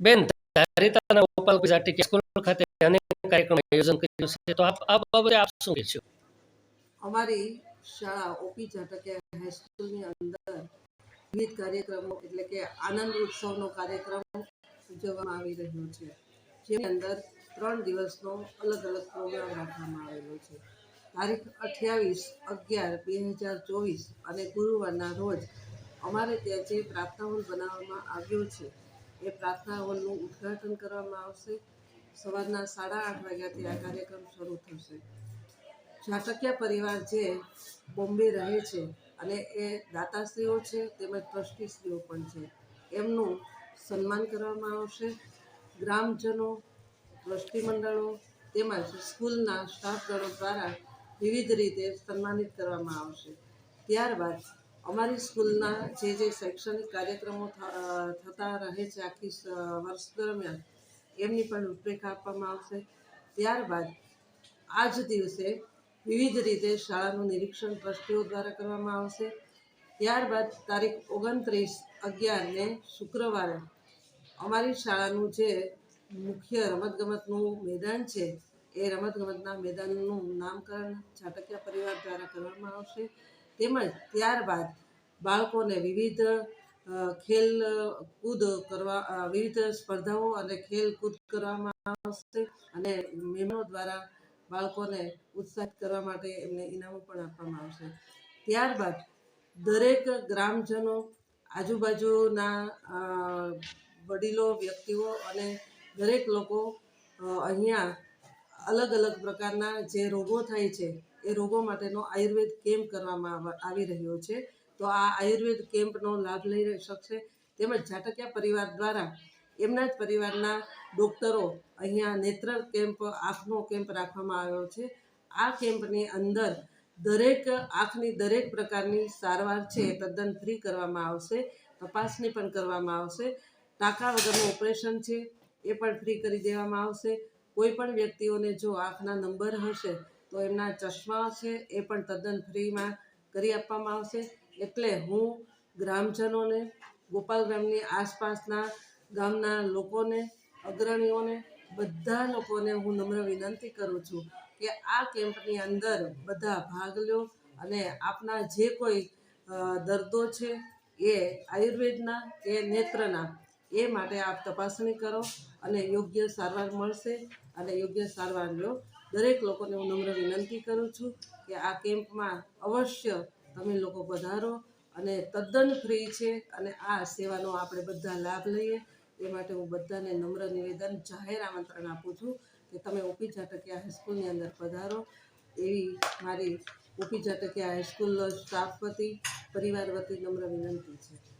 બેન, ધારિતાના ગોપાલ ગુજરાતી સ્કૂલ ખાતે અનેક કાર્યક્રમ આયોજન કર્યું છે. તો આપ આ બાબતે આપ શું કહેશો? અમારી શાળા ઓપી ઝાટકિયા હાઈસ્કૂલની અંદર વિવિધ કાર્યક્રમો એટલે કે આનંદ ઉત્સવનો કાર્યક્રમ ઉજવવામાં આવી રહ્યો છે. જેની અંદર ત્રણ દિવસનો અલગ અલગ પ્રોગ્રામ રાખવામાં આવેલો છે. તારીખ અઠ્યાવીસ અગિયાર બે હજાર ચોવીસ અને ગુરુવારના રોજ અમારે ત્યાં જે પ્રાર્થના બનાવવામાં આવ્યો છે. એ પ્રાર્થના હોલનું ઉદ્ઘાટન કરવામાં આવશે. સવારના સાડા આઠ વાગ્યાથી આ કાર્યક્રમ શરૂ થશે. ઝાટકિયા પરિવાર જે બોમ્બે રહે છે અને એ દાતાશ્રીઓ છે તેમજ ટ્રસ્ટીશ્રીઓ પણ છે, એમનું સન્માન કરવામાં આવશે. ગ્રામજનો ટ્રસ્ટી મંડળો તેમજ સ્કૂલના સ્ટાફગણો દ્વારા વિવિધ રીતે સન્માનિત કરવામાં આવશે. ત્યારબાદ અમારી સ્કૂલના જે જે શૈક્ષણિક કાર્યક્રમો થતા રહે છે આખી વર્ષ દરમિયાન, એમની પણ રૂપરેખા આપવામાં આવશે. ત્યારબાદ આ જ દિવસે વિવિધ રીતે શાળાનું નિરીક્ષણ ટ્રસ્ટીઓ દ્વારા કરવામાં આવશે. ત્યારબાદ તારીખ ઓગણત્રીસ અગિયારને શુક્રવારે અમારી શાળાનું જે મુખ્ય રમતગમતનું મેદાન છે, એ રમતગમતના મેદાનનું નામકરણ ઝાટકિયા પરિવાર દ્વારા કરવામાં આવશે. તેમજ ત્યારબાદ બાળકોને વિવિધ ખેલ કૂદ કરવા વિવિધ સ્પર્ધાઓ અને ખેલકૂદ કરવામાં આવશે અને મેમો દ્વારા બાળકોને ઉત્સાહિત કરવા માટે એમને ઇનામો પણ આપવામાં આવશે. ત્યારબાદ દરેક ગ્રામજનો, આજુબાજુના વડીલો, વ્યક્તિઓ અને દરેક લોકો અહીંયા અલગ અલગ પ્રકારના જે રોગો થાય છે, એ રોગો માટેનો આયુર્વેદ કેમ્પ કરવામાં આવી રહ્યો છે. તો આ આયુર્વેદ કેમ્પનો લાભ લઈ શકશે તેમજ ઝાટકિયા પરિવાર દ્વારા એમના જ પરિવારના ડૉક્ટરો અહીંયા નેત્ર કેમ્પ, આંખનો કેમ્પ રાખવામાં આવ્યો છે. આ કેમ્પની અંદર દરેક આંખની દરેક પ્રકારની સારવાર છે તદ્દન ફ્રી કરવામાં આવશે, તપાસણી પણ કરવામાં આવશે. ટાંકા વગરનું ઓપરેશન છે એ પણ ફ્રી કરી દેવામાં આવશે. કોઈ પણ વ્યક્તિઓને જો આંખના નંબર હશે તો એમના ચશ્મા છે એ પણ તદ્દન ફ્રીમાં કરી આપવામાં આવશે. એટલે હું ગ્રામજનોને, ગોપાલ ગ્રામની આસપાસના ગામના લોકોને, અગ્રણીઓને, બધા લોકોને હું નમ્ર વિનંતી કરું છું કે આ કેમ્પની અંદર બધા ભાગ લો અને આપના જે કોઈ દર્દો છે એ આયુર્વેદના કે નેત્રના, એ માટે આપ તપાસણી કરો અને યોગ્ય સારવાર મળશે અને યોગ્ય સારવાર લો. દરેક લોકોને હું નમ્ર વિનંતી કરું છું કે આ કેમ્પમાં અવશ્ય તમે લોકો પધારો અને તદ્દન ફ્રી છે અને આ સેવાનો આપણે બધા લાભ લઈએ. એ માટે હું બધાને નમ્ર નિવેદન, જાહેર આમંત્રણ આપું છું કે તમે ઓપી ઝાટકિયા હાઈસ્કૂલની અંદર પધારો. એવી મારી ઓપી ઝાટકિયા હાઈસ્કૂલ સ્ટાફ વતી, પરિવાર વતી નમ્ર વિનંતી છે.